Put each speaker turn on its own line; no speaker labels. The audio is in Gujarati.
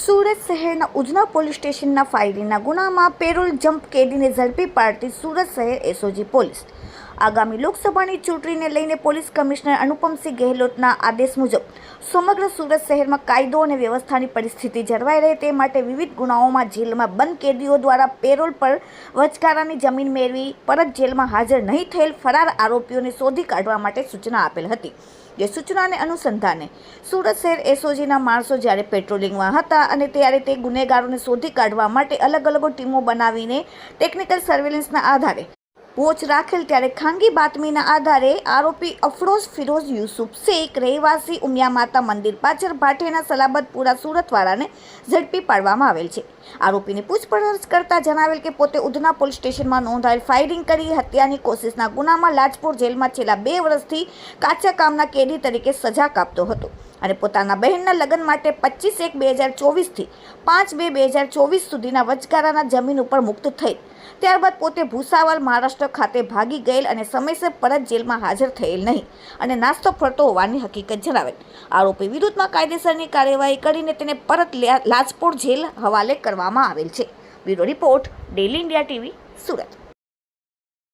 સુરત શહેરના ઉજના પોલીસ સ્ટેશનના ફાયરિંગના ગુનામાં પેરોલ જમ્પ કેદીને ઝડપી પાડતી સુરત શહેર એસઓજી પોલીસ આગામી લોકસભાની ચૂંટણીને લઈને પોલીસ કમિશનર અનુપમસિંહ ગેહલોતના આદેશ મુજબ સમગ્ર સુરત શહેરમાં કાયદો અને વ્યવસ્થાની પરિસ્થિતિ જળવાઈ રહે તે માટે વિવિધ ગુનાઓમાં જેલમાં બંધ કેદીઓ દ્વારા પેરોલ પર વચકારાની જમીન મેળવી પરત જેલમાં હાજર નહીં થયેલ ફરાર આરોપીઓને શોધી કાઢવા માટે સૂચના આપેલ હતી. જે સૂચનાને અનુસંધાને સુરત શહેર એસઓજીના માણસો જ્યારે પેટ્રોલિંગમાં હતા અને ત્યારે તે ગુનેગારોને શોધી કાઢવા માટે અલગ અલગ ટીમો બનાવીને ટેકનિકલ સર્વેલન્સના આધારે વોચ રાખેલ ત્યારે ખાનગી બાતમીના આધારે આરોપી અફરોઝ ફિરોઝ યુસુફ શેખ, રહેવાસી ઉમિયા માતા મંદિર, પાછળ ભાટેના સલાબતપુરા સુરતવાળાને ઝડપી પાડવામાં આવેલ છે. આરોપીની પૂછપરછ કરતા જણાવેલ કે પોતે ઉધના પોલીસ સ્ટેશનમાં નોંધાયેલ ફાયરિંગ કરી હત્યાની કોશિશના ગુનામાં લાજપુર જેલમાં છેલ્લા બે વર્ષથી કાચા કામના કેદી તરીકે સજા કાપતો હતો. અને પોતાના બહેનના લગ્ન માટે પચીસ એક બે હજાર ચોવીસથી પાંચ બે બે હજાર ચોવીસ સુધીના વચગાળાના જમીન ઉપર મુક્ત થઈ. ત્યારબાદ પોતે ભૂસાવલ મહારાષ્ટ્ર ખાતે ભાગી ગયેલ અને સમયસર પરત જેલમાં હાજર થયેલ નહીં અને નાસ્તો ફરતો હોવાની હકીકત જણાવેલ. આરોપી વિરુદ્ધમાં કાયદેસરની કાર્યવાહી કરીને તેને પરત લાજપોર જેલ હવાલે કરવામાં આવેલ છે. Bureau report daily India TV Surat.